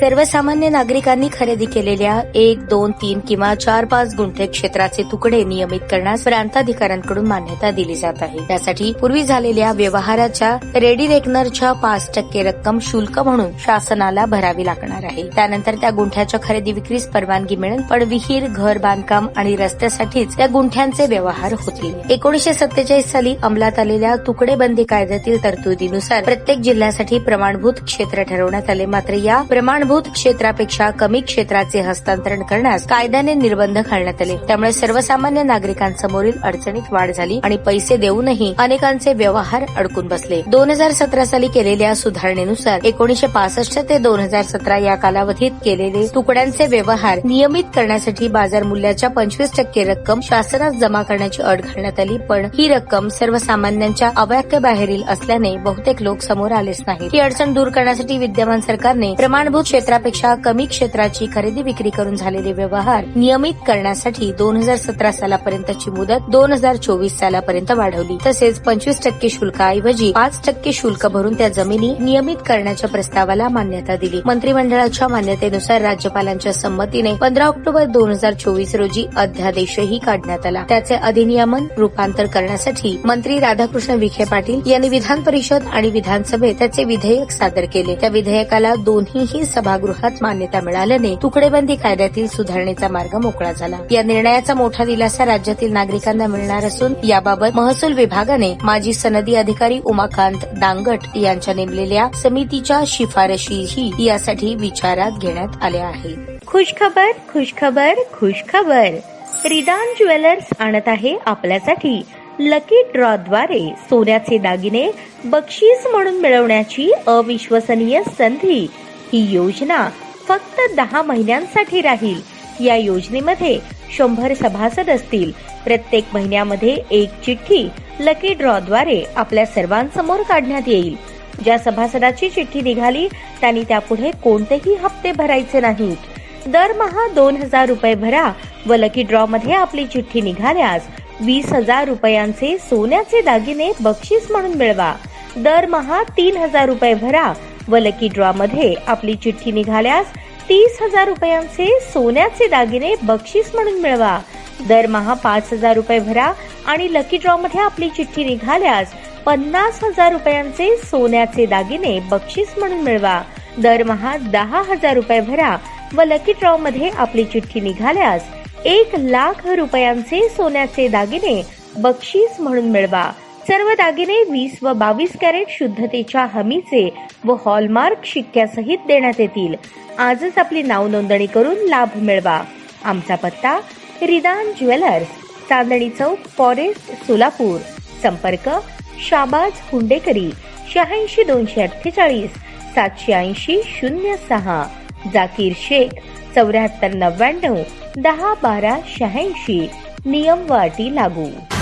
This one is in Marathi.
सर्वसामान्य नागरिकांनी खरेदी केलेल्या एक दोन तीन किंवा चार पाच गुंठे क्षेत्राचे तुकडे नियमित करण्यास प्रांताधिकाऱ्यांकडून मान्यता दिली जात आहे. त्यासाठी पूर्वी झालेल्या व्यवहाराच्या रेडी रेकनरच्या पाच टक्के रक्कम शुल्क म्हणून शासनाला भरावी लागणार आहे. त्यानंतर त्या गुंठ्याच्या खरेदी विक्रीस परवानगी मिळेल पण विहीर घर बांधकाम आणि रस्त्यासाठीच त्या गुंठ्यांचे व्यवहार होतील. एकोणीशे सत्तेचाळीस साली अंमलात आलेल्या तुकडेबंदी कायद्यातील तरतुदीनुसार प्रत्येक जिल्ह्यासाठी प्रमाणभूत क्षेत्र ठरवण्यात आले. मात्र या प्रमाण प्रमाणभूत क्षेत्रापेक्षा कमी क्षेत्राचे हस्तांतरण करण्यास कायद्याने निर्बंध घालण्यात आले. त्यामुळे सर्वसामान्य नागरिकांसमोरील अडचणीत वाढ झाली आणि पैसे देऊनही अनेकांचे व्यवहार अडकून बसले. दोन हजार सतरा साली केलेल्या सुधारणेनुसार एकोणीशे पासष्ट ते दोन हजार सतरा या कालावधीत केलेले तुकड्यांचे व्यवहार नियमित करण्यासाठी बाजार मूल्याच्या पंचवीस टक्के रक्कम शासनास जमा करण्याची अट घालण्यात आली पण ही रक्कम सर्वसामान्यांच्या अव्याख्याबाहेरील असल्याने बहुतेक लोक समोर आलेच नाही ही अडचण दूर करण्यासाठी विद्यमान सरकारने प्रमाणभूत क्षेत्रापेक्षा कमी क्षेत्राची खरेदी विक्री करून झालेले व्यवहार नियमित करण्यासाठी दोन हजार सतरा सालापर्यंतची मुदत दोन हजार चोवीस सालापर्यंत वाढवली. तसेच पंचवीस टक्के शुल्काऐवजी पाच टक्के शुल्क भरून त्या जमिनी नियमित करण्याच्या प्रस्तावाला मान्यता दिली. मंत्रिमंडळाच्या मान्यतेनुसार राज्यपालांच्या संमतीने पंधरा ऑक्टोबर दोन हजार चोवीस रोजी अध्यादेशही काढण्यात आला. त्याचे अधिनियमन रूपांतर करण्यासाठी मंत्री राधाकृष्ण विखे पाटील यांनी विधान परिषद आणि विधानसभेत त्याचे विधेयक सादर केले. त्या विधेयकाला दोन्हीही सभागृहात मान्यता मिळाल्याने तुकडेबंदी कायद्यातील सुधारणेचा मार्ग मोकळा झाला. या निर्णयाचा मोठा दिलासा राज्यातील नागरिकांना मिळणार असून याबाबत महसूल विभागाने माजी सनदी अधिकारी उमाकांत दांगट यांच्या नेमलेल्या समितीच्या शिफारशीही यासाठी विचारात घेण्यात आल्या आहेत. खुशखबर खुशखबर खुशखबर. रिदान ज्वेलर्स आणत आहे आपल्यासाठी. लकी ड्रॉ द्वारे सोन्याचे दागिने बक्षीस म्हणून मिळवण्याची अविश्वसनीय संधी. ही योजना फक्त दहा महिन्यांसाठी राहील. या योजनेमध्ये शंभर सभासद असतील. प्रत्येक महिन्यामध्ये एक चिठ्ठी लकी ड्रॉद्वारे आपल्या सर्वांसमोर काढण्यात येईल. ज्या सभासदाची चिठ्ठी निघाली त्यांनी त्यापुढे कोणतेही हप्ते भरायचे नाहीत. दरमहा दोन हजार रुपये भरा व लकी ड्रॉ मध्ये आपली चिठ्ठी निघाल्यास वीस हजार रुपयांचे सोन्याचे दागिने बक्षीस म्हणून मिळवा. दरमहा तीन हजार रुपये भरा व लकी ड्रॉ मध्ये आपली चिठ्ठी निघाल्यास तीस हजार रुपयांचे सोन्याचे दागिने बक्षीस म्हणून मिळवा. दरमहा पाच हजार रुपये भरा आणि लकी ड्रॉ मध्ये आपली चिठ्ठी निघाल्यास पन्नास हजार रुपयांचे सोन्याचे दागिने बक्षीस म्हणून मिळवा. दरमहा दहा हजार रुपये भरा व लकी ड्रॉ मध्ये आपली चिठ्ठी निघाल्यास एक लाख रुपयांचे सोन्याचे दागिने बक्षीस म्हणून मिळवा. सर्व दागिने वीस व बावीस कॅरेट शुद्धतेच्या हमीचे व हॉलमार्क शिक्क्यासहित देण्यात येतील. आजच आपली नाव नोंदणी करून लाभ मिळवा. आमचा पत्ता रिदान ज्वेलर्स चांदणी चौक फॉरेस्ट सोलापूर. संपर्क शाबाज हुंडेकरी शहाऐंशी दोनशे अठ्ठेचाळीस सातशे ऐंशी शून्य सहा. जाकीर शेख चौऱ्याहत्तर नव्याण्णव दहा बारा शहाऐंशी. नियम व अटी लागू.